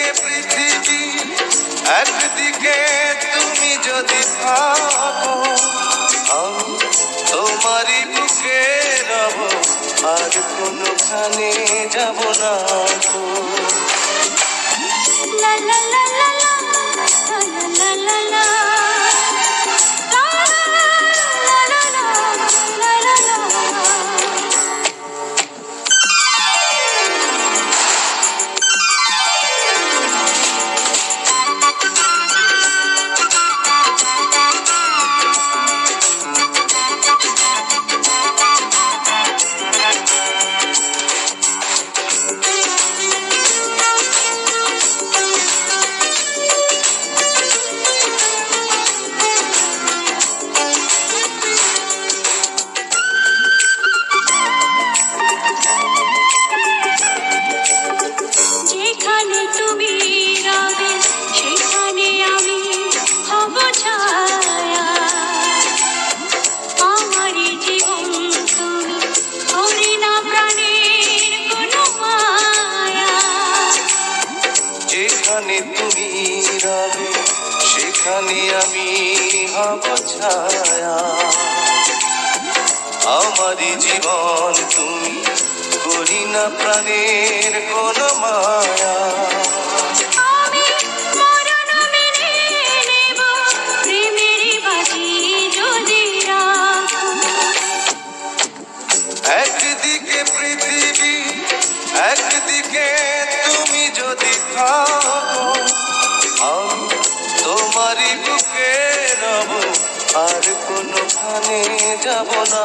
একদিকে পৃথিবী। একদিকে তুমি যদি থাকো তোমারই বুকে রব আর কোনখানে যাব না যেখানে তুমি রবে সেখানে আমি হব ছায়া। আমারই জীবন তুমি করি না প্রাণের কোন মায়া। একদিকে পৃথিবী একদিকে তুমি যদি থাকো আর কোনখানে যাব না।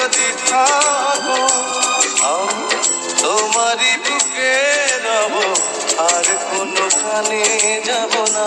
যদি থাকো আমি তোমারই বুকে রব আর কোনোখানে যাব না।